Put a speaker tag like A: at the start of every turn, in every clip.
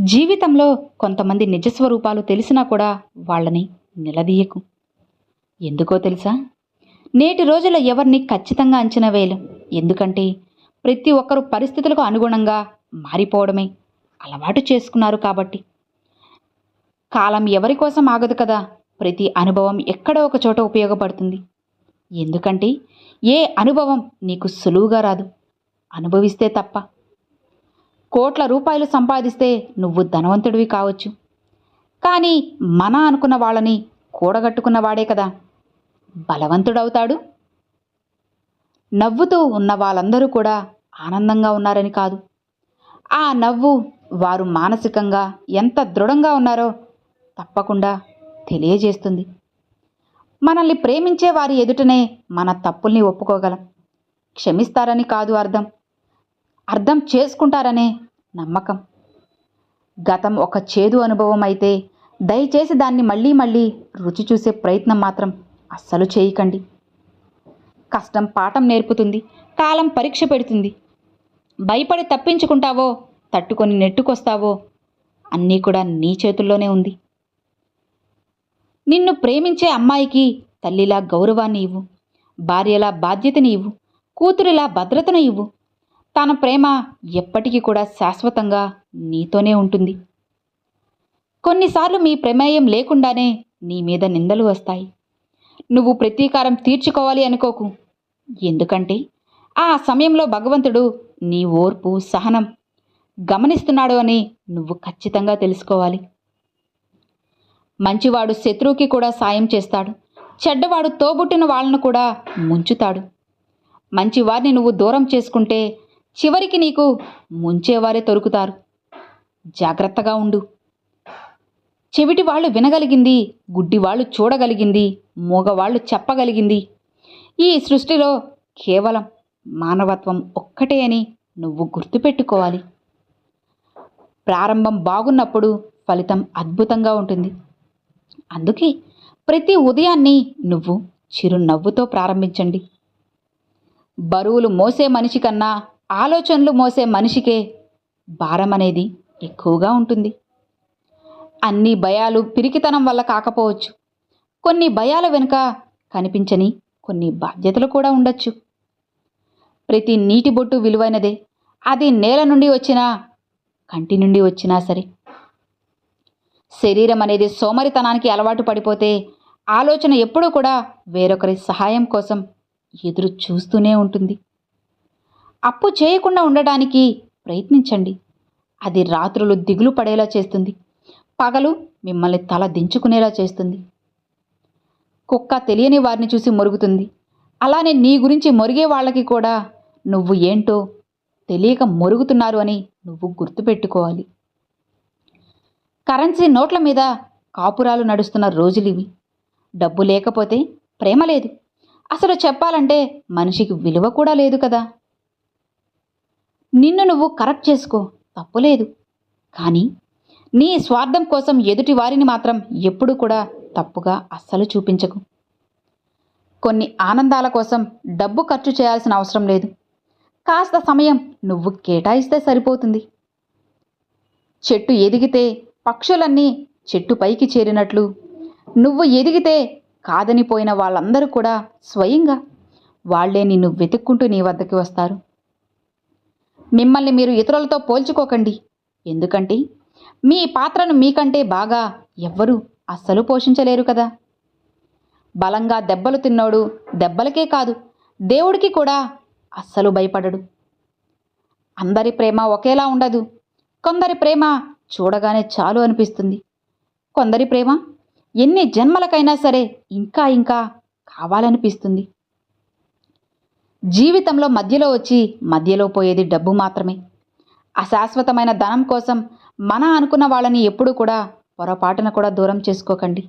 A: జీవితంలో కొంతమంది నిజస్వరూపాలు తెలిసినా కూడా వాళ్ళని నిలదీయకు. ఎందుకో తెలుసా? నేటి రోజుల్లో ఎవరిని ఖచ్చితంగా అంచనా వేయలేం. ఎందుకంటే ప్రతి ఒక్కరూ పరిస్థితులకు అనుగుణంగా మారిపోవడమే అలవాటు చేసుకున్నారు కాబట్టి. కాలం ఎవరి కోసం ఆగదు కదా? ప్రతి అనుభవం ఎక్కడో ఒక చోట ఉపయోగపడుతుంది. ఎందుకంటే ఏ అనుభవం నీకు సులువుగా రాదు. అనుభవిస్తే తప్ప కోట్ల రూపాయలు సంపాదిస్తే నువ్వు ధనవంతుడివి కావచ్చు. కానీ మన అనుకున్న వాళ్ళని కూడగట్టుకున్న వాడే కదా. బలవంతుడవుతాడు. నవ్వుతూ ఉన్న వాళ్ళందరూ కూడా ఆనందంగా ఉన్నారని కాదు. ఆ నవ్వు వారు మానసికంగా ఎంత దృఢంగా ఉన్నారో తప్పకుండా తెలియజేస్తుంది. మనల్ని ప్రేమించే వారి ఎదుటనే మన తప్పుల్ని ఒప్పుకోగలం. క్షమిస్తారని కాదు అర్థం. అర్థం చేసుకుంటారనే నమ్మకం. గతం ఒక చేదు అనుభవం అయితే దయచేసి దాన్ని మళ్ళీ మళ్ళీ రుచి చూసే ప్రయత్నం మాత్రం అస్సలు చేయకండి. కష్టం పాఠం నేర్పుతుంది కాలం పరీక్ష పెడుతుంది. భయపడి తప్పించుకుంటావో తట్టుకొని నెట్టుకొస్తావో అన్నీ కూడా నీ చేతుల్లోనే ఉంది. నిన్ను ప్రేమించే అమ్మాయికి తల్లిలా గౌరవాన్ని ఇవ్వు భార్యలా బాధ్యతని ఇవ్వు కూతురిలా భద్రతను ఇవ్వు తన ప్రేమ ఎప్పటికీ కూడా శాశ్వతంగా నీతోనే ఉంటుంది. కొన్నిసార్లు మీ ప్రమేయం లేకుండానే నీ మీద నిందలు వస్తాయి. నువ్వు ప్రతీకారం తీర్చుకోవాలి అనుకోకు. ఎందుకంటే ఆ సమయంలో భగవంతుడు నీ ఓర్పు సహనం గమనిస్తున్నాడు అని నువ్వు ఖచ్చితంగా తెలుసుకోవాలి. మంచివాడు శత్రువుకి కూడా సాయం చేస్తాడు. చెడ్డవాడు తోబుట్టిన వాళ్ళను కూడా ముంచుతాడు. మంచివారిని నువ్వు దూరం చేసుకుంటే చివరికి నీకు ముంచేవారే తొరుకుతారు జాగ్రత్తగా ఉండు. చెవిటి వాళ్ళు వినగలిగింది గుడ్డివాళ్ళు చూడగలిగింది మూగవాళ్ళు చెప్పగలిగింది. ఈ సృష్టిలో కేవలం మానవత్వం ఒక్కటే అని నువ్వు గుర్తుపెట్టుకోవాలి. ప్రారంభం బాగున్నప్పుడు ఫలితం అద్భుతంగా ఉంటుంది. అందుకే ప్రతి ఉదయాన్ని నువ్వు చిరునవ్వుతో ప్రారంభించండి. బరువులు మోసే మనిషి కన్నా ఆలోచనలు మోసే మనిషికే భారం అనేది ఎక్కువగా ఉంటుంది. అన్ని భయాలు పిరికితనం వల్ల కాకపోవచ్చు. కొన్ని భయాల వెనుక కనిపించని కొన్ని బాధ్యతలు కూడా ఉండొచ్చు. ప్రతి నీటి బొట్టు విలువైనదే. అది నేల నుండి వచ్చినా కంటి నుండి వచ్చినా సరే. శరీరం అనేది సోమరితనానికి అలవాటు పడిపోతే ఆలోచన ఎప్పుడూ కూడా వేరొకరి సహాయం కోసం ఎదురు చూస్తూనే ఉంటుంది. అప్పు చేయకుండా ఉండడానికి ప్రయత్నించండి. అది రాత్రులు దిగులు పడేలా చేస్తుంది. పగలు మిమ్మల్ని తల దించుకునేలా చేస్తుంది. కుక్క తెలియని వారిని చూసి మొరుగుతుంది. అలానే నీ గురించి మొరిగే వాళ్ళకి కూడా నువ్వు ఏంటో తెలియక మొరుగుతున్నారు అని నువ్వు గుర్తుపెట్టుకోవాలి. కరెన్సీ నోట్ల మీద కాపురాలు నడుస్తున్న రోజులివి డబ్బు లేకపోతే ప్రేమ లేదు. అసలు చెప్పాలంటే మనిషికి విలువ కూడా లేదు కదా. నిన్ను నువ్వు కరెక్ట్ చేసుకో. తప్పులేదు కానీ నీ స్వార్థం కోసం ఎదుటి వారిని మాత్రం ఎప్పుడూ కూడా తప్పుగా అస్సలు చూపించకు. కొన్ని ఆనందాల కోసం డబ్బు ఖర్చు చేయాల్సిన అవసరం లేదు. కాస్త సమయం నువ్వు కేటాయిస్తే సరిపోతుంది. చెట్టు ఎదిగితే పక్షులన్నీ చెట్టు పైకి చేరినట్లు నువ్వు ఎదిగితే కాదని పోయిన వాళ్ళందరూ కూడా స్వయంగా వాళ్ళే నిన్ను వెతుక్కుంటూ నీ వద్దకి వస్తారు. మిమ్మల్ని మీరు ఇతరులతో పోల్చుకోకండి. ఎందుకంటే మీ పాత్రను మీకంటే బాగా ఎవ్వరూ అస్సలు పోషించలేరు కదా. బలంగా దెబ్బలు తిన్నోడు దెబ్బలకే కాదు దేవుడికి కూడా అస్సలు భయపడడు. అందరి ప్రేమ ఒకేలా ఉండదు. కొందరి ప్రేమ చూడగానే చాలు అనిపిస్తుంది. కొందరి ప్రేమ ఎన్ని జన్మలకైనా సరే ఇంకా ఇంకా కావాలనిపిస్తుంది. జీవితంలో మధ్యలో వచ్చి మధ్యలో పోయేది డబ్బు మాత్రమే. అశాశ్వతమైన ధనం కోసం మన అనుకున్న వాళ్ళని ఎప్పుడూ కూడా పొరపాటున కూడా దూరం చేసుకోకండి.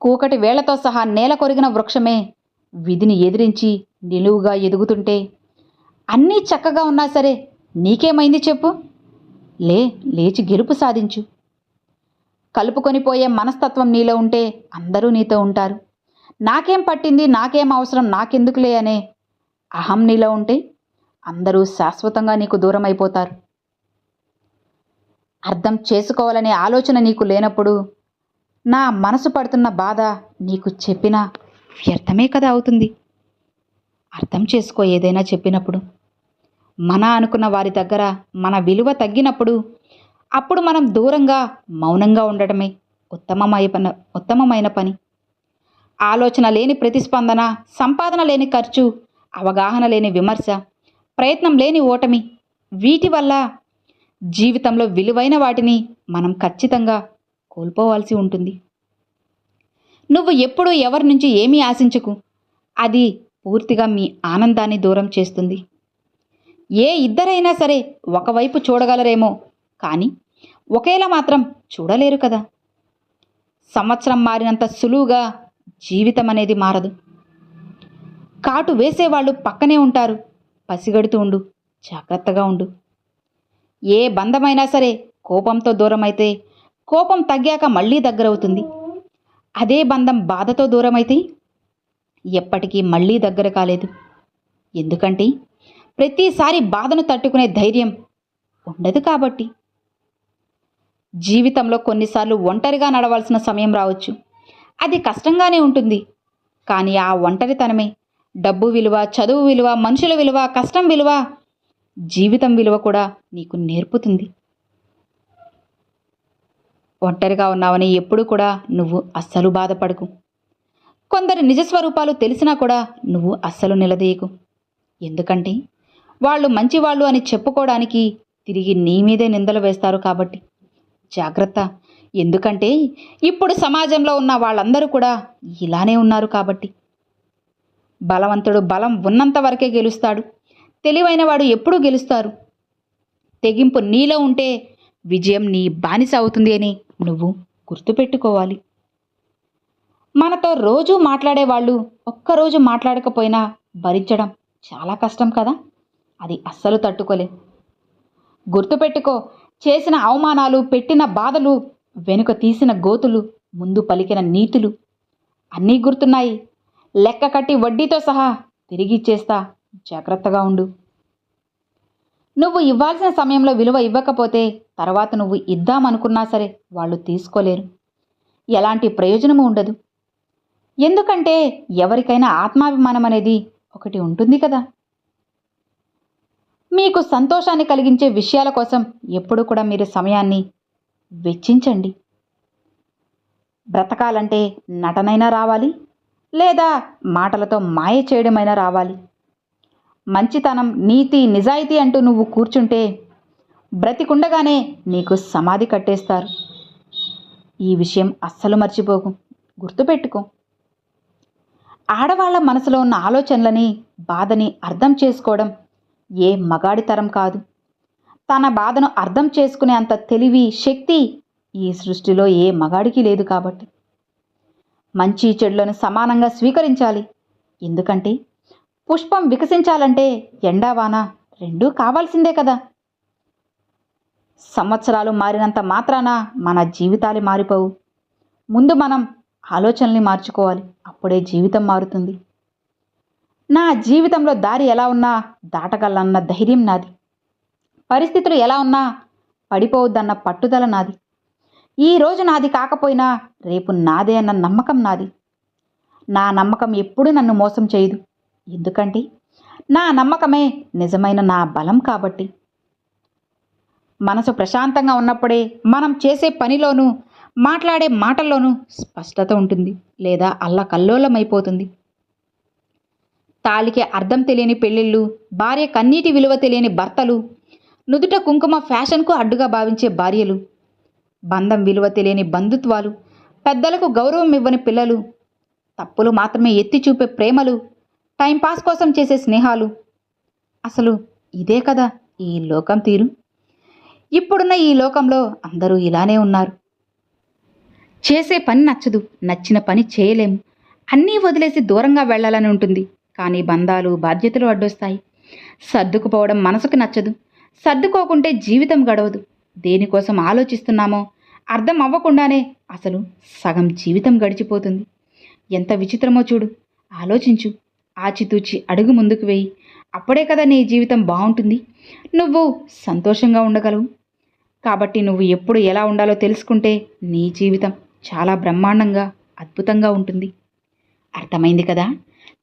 A: కూకటి వేళ్ళతో సహా నేల కొరిగిన వృక్షమే విధిని ఎదిరించి నిలువుగా ఎదుగుతుంటే అన్నీ చక్కగా ఉన్నా సరే నీకేమైంది చెప్పు? లే లేచి గెలుపు సాధించు. కలుపుకొని పోయే మనస్తత్వం నీలో ఉంటే అందరూ నీతో ఉంటారు. నాకేం పట్టింది నాకేం అవసరం నాకెందుకులే అనే అహం నీలో ఉంటే అందరూ శాశ్వతంగా నీకు దూరం అయిపోతారు అర్థం చేసుకోవాలనే ఆలోచన నీకు లేనప్పుడు నా మనసు పడుతున్న బాధ నీకు చెప్పినా వ్యర్థమే కదా అవుతుంది. అర్థం చేసుకో ఏదైనా చెప్పినప్పుడు. మన అనుకున్న వారి దగ్గర మన విలువ తగ్గినప్పుడు అప్పుడు మనం దూరంగా మౌనంగా ఉండటమే ఉత్తమమైన పని ఉత్తమమైన పని. ఆలోచన లేని ప్రతిస్పందన సంపాదన లేని ఖర్చు అవగాహన లేని విమర్శ ప్రయత్నం లేని ఓటమి. వీటి వల్ల జీవితంలో విలువైన వాటిని మనం ఖచ్చితంగా కోల్పోవాల్సి ఉంటుంది. నువ్వు ఎప్పుడూ ఎవరి నుంచి ఏమీ ఆశించకు. అది పూర్తిగా మీ ఆనందాన్ని దూరం చేస్తుంది. ఏ ఇద్దరైనా సరే ఒకవైపు చూడగలరేమో కానీ ఒకేలా మాత్రం చూడలేరు కదా. సంవత్సరం మారినంత సులువుగా జీవితం అనేది మారదు. కాటు వేసేవాళ్ళు పక్కనే ఉంటారు. పసిగడుతూ ఉండు జాగ్రత్తగా ఉండు. ఏ బంధమైనా సరే కోపంతో దూరమైతే కోపం తగ్గాక మళ్ళీ దగ్గరవుతుంది. అదే బంధం బాధతో దూరమైతే ఎప్పటికీ మళ్ళీ దగ్గర కాలేదు. ఎందుకంటే ప్రతిసారి బాధను తట్టుకునే ధైర్యం ఉండదు కాబట్టి. జీవితంలో కొన్నిసార్లు ఒంటరిగా నడవాల్సిన సమయం రావచ్చు. అది కష్టంగానే ఉంటుంది. కానీ ఆ ఒంటరితనమే. డబ్బు విలువ చదువు విలువ మనుషుల విలువ కష్టం విలువ జీవితం విలువ కూడా నీకు నేర్పుతుంది. ఒంటరిగా ఉన్నావని ఎప్పుడు కూడా నువ్వు అస్సలు బాధపడకు. కొందరు నిజస్వరూపాలు తెలిసినా కూడా నువ్వు అస్సలు నిలదీయకు. ఎందుకంటే వాళ్ళు మంచివాళ్ళు అని చెప్పుకోవడానికి తిరిగి నీ మీదే నిందలు వేస్తారు కాబట్టి. జాగ్రత్త. ఎందుకంటే ఇప్పుడు సమాజంలో ఉన్న వాళ్ళందరూ కూడా ఇలానే ఉన్నారు కాబట్టి. బలవంతుడు బలం ఉన్నంత వరకే గెలుస్తాడు. తెలివైన వాడు ఎప్పుడూ గెలుస్తారు. తెగింపు నీలో ఉంటే విజయం నీ బానిస అవుతుంది అని నువ్వు గుర్తుపెట్టుకోవాలి. మనతో రోజూ మాట్లాడేవాళ్ళు ఒక్కరోజు మాట్లాడకపోయినా భరించడం చాలా కష్టం కదా? అది అస్సలు తట్టుకోలే. గుర్తుపెట్టుకో చేసిన అవమానాలు పెట్టిన బాధలు వెనుక తీసిన గోతులు ముందు పలికిన నీతులు అన్నీ గుర్తున్నాయి. లెక్క కట్టి వడ్డీతో సహా తిరిగి ఇచ్చేస్తా. జాగ్రత్తగా ఉండు. నువ్వు ఇవ్వాల్సిన సమయంలో విలువ ఇవ్వకపోతే తర్వాత నువ్వు ఇద్దామనుకున్నా సరే వాళ్ళు తీసుకోలేరు. ఎలాంటి ప్రయోజనము ఉండదు. ఎందుకంటే ఎవరికైనా ఆత్మాభిమానం అనేది ఒకటి ఉంటుంది కదా. మీకు సంతోషాన్ని కలిగించే విషయాల కోసం ఎప్పుడు కూడా మీరు సమయాన్ని వెచ్చించండి. బ్రతకాలంటే నటనైనా రావాలి లేదా మాటలతో మాయ చేయడమైనా రావాలి. మంచితనం నీతి నిజాయితీ అంటూ నువ్వు కూర్చుంటే బ్రతికుండగానే నీకు సమాధి కట్టేస్తారు. ఈ విషయం అస్సలు మర్చిపోకు గుర్తుపెట్టుకో. ఆడవాళ్ళ మనసులో ఉన్న ఆలోచనలని బాధని అర్థం చేసుకోవడం ఏ మగాడితరం కాదు. తన బాధను అర్థం చేసుకునే అంత తెలివి శక్తి ఈ సృష్టిలో ఏ మగాడికి లేదు కాబట్టి. మంచి చెడులను సమానంగా స్వీకరించాలి. ఎందుకంటే పుష్పం వికసించాలంటే ఎండావాన రెండూ కావాల్సిందే కదా. సంవత్సరాలు మారినంత మాత్రాన మన జీవితాలు మారిపోవు. ముందు మనం ఆలోచనల్ని మార్చుకోవాలి. అప్పుడే జీవితం మారుతుంది. నా జీవితంలో దారి ఎలా ఉన్నా దాటగలన్న ధైర్యం నాది. పరిస్థితులు ఎలా ఉన్నా పడిపోవద్దన్న పట్టుదల నాది. ఈ రోజు నాది కాకపోయినా రేపు నాదే అన్న నమ్మకం నాది. నా నమ్మకం ఎప్పుడూ నన్ను మోసం చేయదు. ఎందుకంటే నా నమ్మకమే నిజమైన నా బలం కాబట్టి. మనసు ప్రశాంతంగా ఉన్నప్పుడే మనం చేసే పనిలోనూ మాట్లాడే మాటల్లోనూ స్పష్టత ఉంటుంది లేదా అల్లకల్లోలమైపోతుంది. తాలికి అర్థం తెలియని పెళ్ళిళ్ళు భార్య కన్నీటి విలువ తెలియని భర్తలు నుదుట కుంకుమ ఫ్యాషన్కు అడ్డుగా భావించే భార్యలు బంధం విలువ తెలియని బంధుత్వాలు పెద్దలకు గౌరవం ఇవ్వని పిల్లలు తప్పులు మాత్రమే ఎత్తి చూపే ప్రేమలు టైంపాస్ కోసం చేసే స్నేహాలు. అసలు ఇదే కదా ఈ లోకం తీరు? ఇప్పుడున్న ఈ లోకంలో అందరూ ఇలానే ఉన్నారు. చేసే పని నచ్చదు నచ్చిన పని చేయలేము అన్నీ వదిలేసి దూరంగా వెళ్ళాలని ఉంటుంది. కానీ బంధాలు బాధ్యతలు అడ్డొస్తాయి. సర్దుకుపోవడం మనసుకు నచ్చదు. సర్దుకోకుంటే జీవితం గడవదు. దేనికోసం ఆలోచిస్తున్నామో అర్థం అవ్వకుండానే అసలు సగం జీవితం గడిచిపోతుంది. ఎంత విచిత్రమో చూడు. ఆలోచించు. ఆచితూచి అడుగు ముందుకు వేయి. అప్పుడే కదా నీ జీవితం బాగుంటుంది. నువ్వు సంతోషంగా ఉండగలవు. కాబట్టి నువ్వు ఎప్పుడు ఎలా ఉండాలో తెలుసుకుంటే నీ జీవితం చాలా బ్రహ్మాండంగా అద్భుతంగా ఉంటుంది. అర్థమైంది కదా?